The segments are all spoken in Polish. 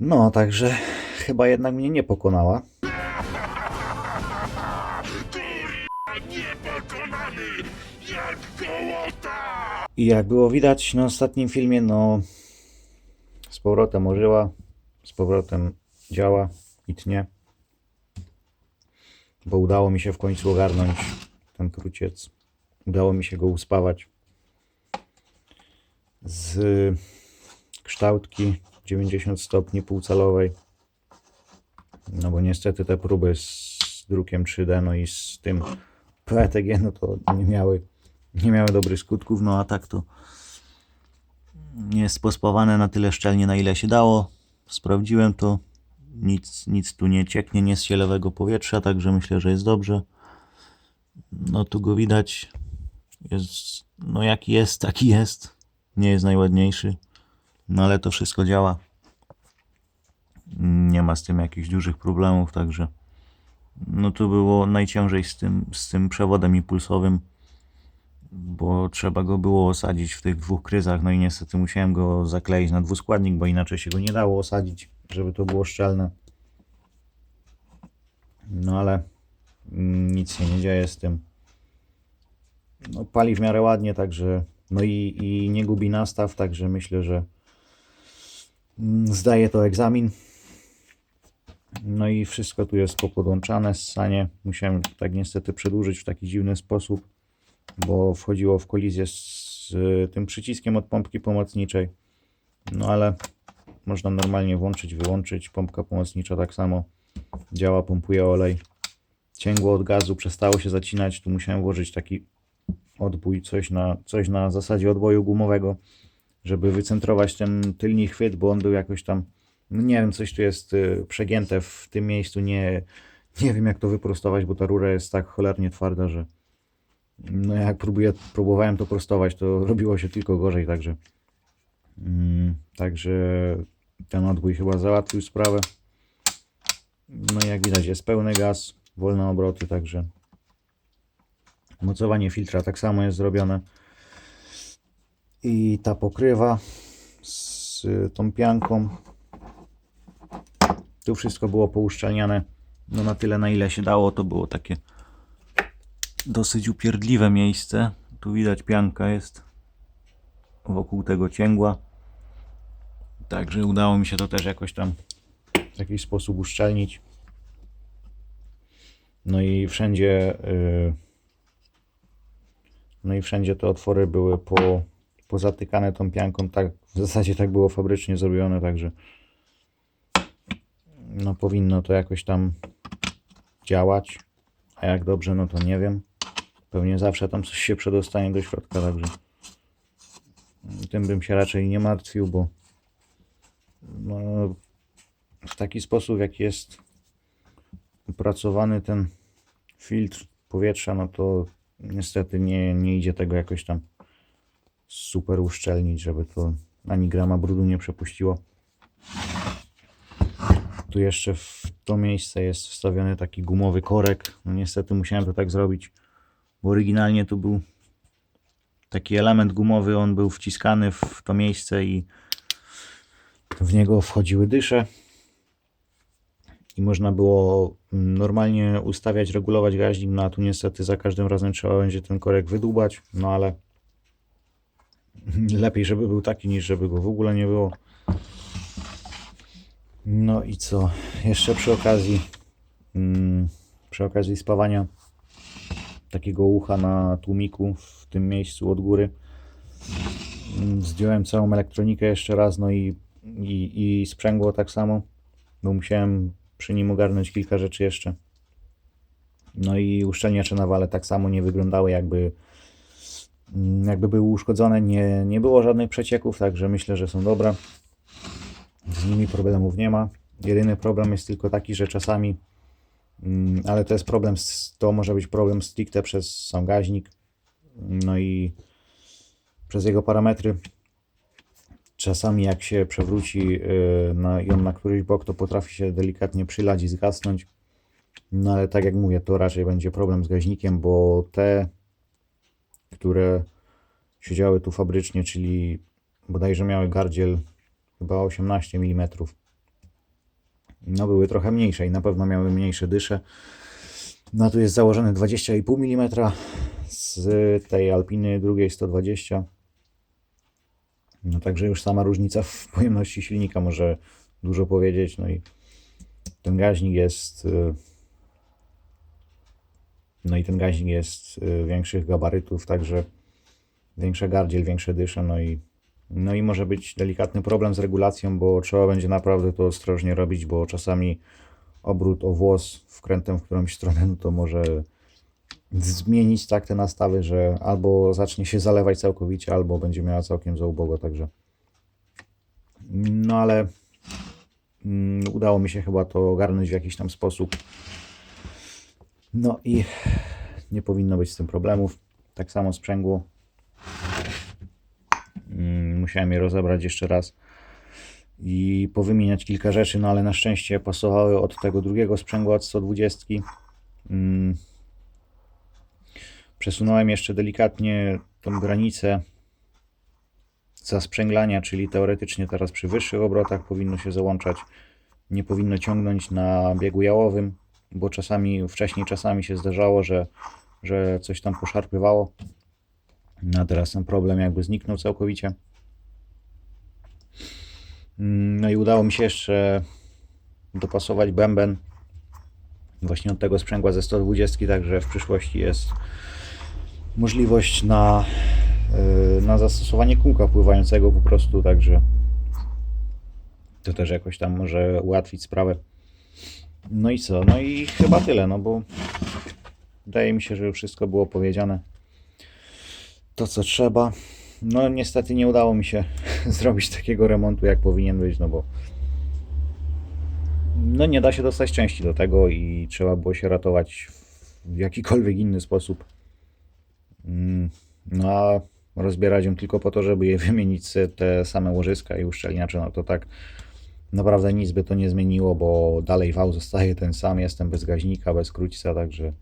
No, także chyba jednak mnie nie pokonała. I jak było widać na ostatnim filmie, no z powrotem ożyła, z powrotem działa i tnie. Bo udało mi się w końcu ogarnąć ten kruciec. Udało mi się go uspawać z kształtki 90 stopni półcalowej. No bo niestety te próby z drukiem 3D, no i z tym PETG, no to nie miały, nie miały dobrych skutków, no a tak to jest pospawane na tyle szczelnie, na ile się dało. Sprawdziłem to. Nic, nic tu nie cieknie, nie z lewego powietrza, także myślę, że jest dobrze. No tu go widać. Jest, no jaki jest, taki jest. Nie jest najładniejszy. No ale to wszystko działa. Nie ma z tym jakichś dużych problemów, także no tu było najciężej z tym, z tym przewodem impulsowym, bo trzeba go było osadzić w tych dwóch kryzach, no i niestety musiałem go zakleić na dwuskładnik, bo inaczej się go nie dało osadzić, żeby to było szczelne. No ale mm, nic się nie dzieje z tym. No, pali w miarę ładnie, także no i, i nie gubi nastaw, także myślę, że mm, zdaje to egzamin. No i wszystko tu jest popodłączane, ssanie. Musiałem tak niestety przedłużyć w taki dziwny sposób, bo wchodziło w kolizję z tym przyciskiem od pompki pomocniczej. No ale można normalnie włączyć, wyłączyć. Pompka pomocnicza tak samo działa, pompuje olej. Cięgło od gazu przestało się zacinać. Tu musiałem włożyć taki odbój, coś na, coś na zasadzie odboju gumowego, żeby wycentrować ten tylny chwyt, bo on był jakoś tam, no nie wiem, coś tu jest y, przegięte w tym miejscu, nie, nie wiem jak to wyprostować, bo ta rura jest tak cholernie twarda, że no jak próbuję, próbowałem to prostować, to robiło się tylko gorzej, także mm, także ten odbój chyba załatwił sprawę. No i jak widać jest pełny gaz, wolne obroty, także Mocowanie filtra tak samo jest zrobione. I ta pokrywa z tą pianką. Tu wszystko było pouszczelniane no na tyle na ile się dało. To było takie dosyć upierdliwe miejsce. Tu widać pianka jest wokół tego cięgła. Także udało mi się to też jakoś tam w jakiś sposób uszczelnić. No i wszędzie yy, no i wszędzie te otwory były po, pozatykane tą pianką. Tak, w zasadzie tak było fabrycznie zrobione, także no powinno to jakoś tam działać. A jak dobrze, no to nie wiem. Pewnie zawsze tam coś się przedostanie do środka, także tym bym się raczej nie martwił, bo no, w taki sposób, jak jest opracowany ten filtr powietrza, no to niestety nie, nie idzie tego jakoś tam super uszczelnić, żeby to ani grama brudu nie przepuściło. Tu jeszcze w to miejsce jest wstawiony taki gumowy korek. No niestety musiałem to tak zrobić, bo oryginalnie tu był taki element gumowy, on był wciskany w to miejsce i w niego wchodziły dysze i można było mm, normalnie ustawiać, regulować gaźnik, no a tu niestety za każdym razem trzeba będzie ten korek wydłubać, no ale lepiej, żeby był taki, niż żeby go w ogóle nie było. No i co? Jeszcze przy okazji mm, przy okazji spawania takiego ucha na tłumiku w tym miejscu od góry mm, zdjąłem całą elektronikę jeszcze raz, no i, i, i sprzęgło tak samo, bo musiałem przy nim ogarnąć kilka rzeczy jeszcze. No i uszczelniacze na wale tak samo nie wyglądały jakby jakby były uszkodzone, nie, nie było żadnych przecieków, także myślę, że są dobre. Z nimi problemów nie ma. Jedyny problem jest tylko taki, że czasami, mm, ale to jest problem, to może być problem stricte przez sam gaźnik, no i przez jego parametry. Czasami jak się przewróci yy, na, ją na któryś bok, to potrafi się delikatnie przylać i zgasnąć. No ale tak jak mówię, to raczej będzie problem z gaźnikiem, bo te, które siedziały tu fabrycznie, czyli bodajże miały gardziel chyba 18 mm, no były trochę mniejsze i na pewno miały mniejsze dysze. No tu jest założone 20,5 mm z tej Alpiny drugiej 120. No także już sama różnica w pojemności silnika może dużo powiedzieć. No i ten gaźnik jest y, no i ten gaźnik jest y, większych gabarytów, także większa gardziel, większe dysze, no i no i może być delikatny problem z regulacją, bo trzeba będzie naprawdę to ostrożnie robić, bo czasami obrót o włos wkrętem w którąś stronę, no to może zmienić tak te nastawy, że albo zacznie się zalewać całkowicie, albo będzie miała całkiem za ubogo, także no ale mm, udało mi się chyba to ogarnąć w jakiś tam sposób. No i nie powinno być z tym problemów. Tak samo sprzęgło. Mm, Musiałem je rozebrać jeszcze raz i powymieniać kilka rzeczy, no ale na szczęście pasowały od tego drugiego sprzęgła od 120. Mm. Przesunąłem jeszcze delikatnie tą granicę zasprzęglania, czyli teoretycznie teraz przy wyższych obrotach powinno się załączać. Nie powinno ciągnąć na biegu jałowym, bo czasami, wcześniej czasami się zdarzało, że, że coś tam poszarpywało. No a teraz ten problem jakby zniknął całkowicie. Mm, No i udało mi się jeszcze dopasować bęben właśnie od tego sprzęgła ze 120, także w przyszłości jest możliwość na, yy, na zastosowanie kółka pływającego po prostu, także to też jakoś tam może ułatwić sprawę. No i co? No i chyba tyle, no bo wydaje mi się, że już wszystko było powiedziane. To co trzeba. No niestety nie udało mi się zrobić takiego remontu jak powinien być, no bo no nie da się dostać części do tego i trzeba było się ratować w jakikolwiek inny sposób. Mm, No a rozbierać ją tylko po to, żeby je wymienić te same łożyska i uszczelniacze, no to tak naprawdę nic by to nie zmieniło, bo dalej wał zostaje ten sam, jestem bez gaźnika, bez krótca, także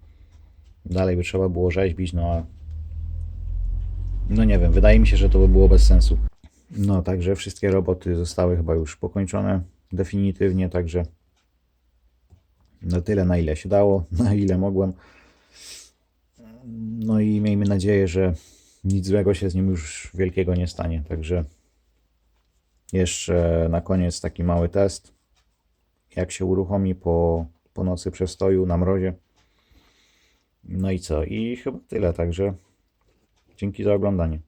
dalej by trzeba było rzeźbić, no a no nie wiem, wydaje mi się, że to by było bez sensu. No, także wszystkie roboty zostały chyba już pokończone definitywnie, także na tyle, na ile się dało, na ile mogłem. No i miejmy nadzieję, że nic złego się z nim już wielkiego nie stanie. Także jeszcze na koniec taki mały test. Jak się uruchomi po, po nocy przestoju na mrozie. No i co? I chyba tyle, także dzięki za oglądanie.